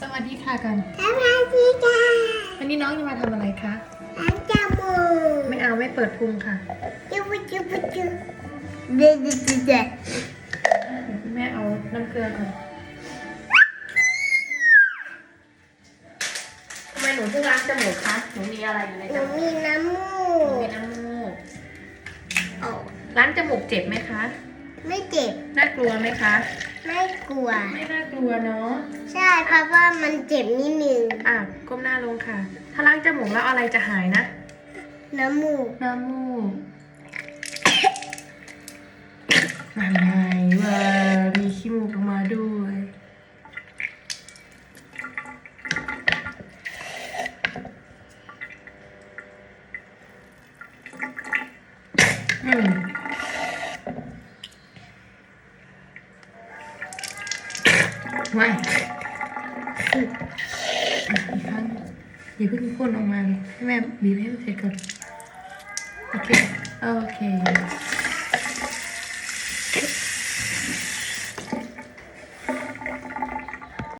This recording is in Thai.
สวัสดีค่ะกันสวัสดีค่ะวันนี้น้องจะมาทำอะไรคะล้างจมูกไม่เอาไม่เปิดพุงค่ะจุ๊บจุ๊บจุ๊บเด็ดเด็ดเด็ดเด็ดแม่เอาน้ำเกลือก่อนทำไมหนูถึงล้างจมูกคะหนูมีอะไรอยู่ในหจนูมูกมีน้ำมูหนูกมีน้ำมูกโอ้ล้างจมูกเจ็บไหมคะ ไม่เจ็บ น่ากลัวไหมคะ ไม่กลัว ไม่น่ากลัวเนาะ ใช่เพราะว่ามันเจ็บนิดนึงอะก้มหน้าลงค่ะ ถ้าล้างจมูกแล้วอะไรจะหายนะ น้ำมูกน้ำมูกมันไงว่ามีขี้มูกออกมาด้วย อืม ไม่อีกครั้งอย่าเพิ่งพ่นออกมาเลยให้แม่บีบให้มันเสร็จก่อนโอเค โอเค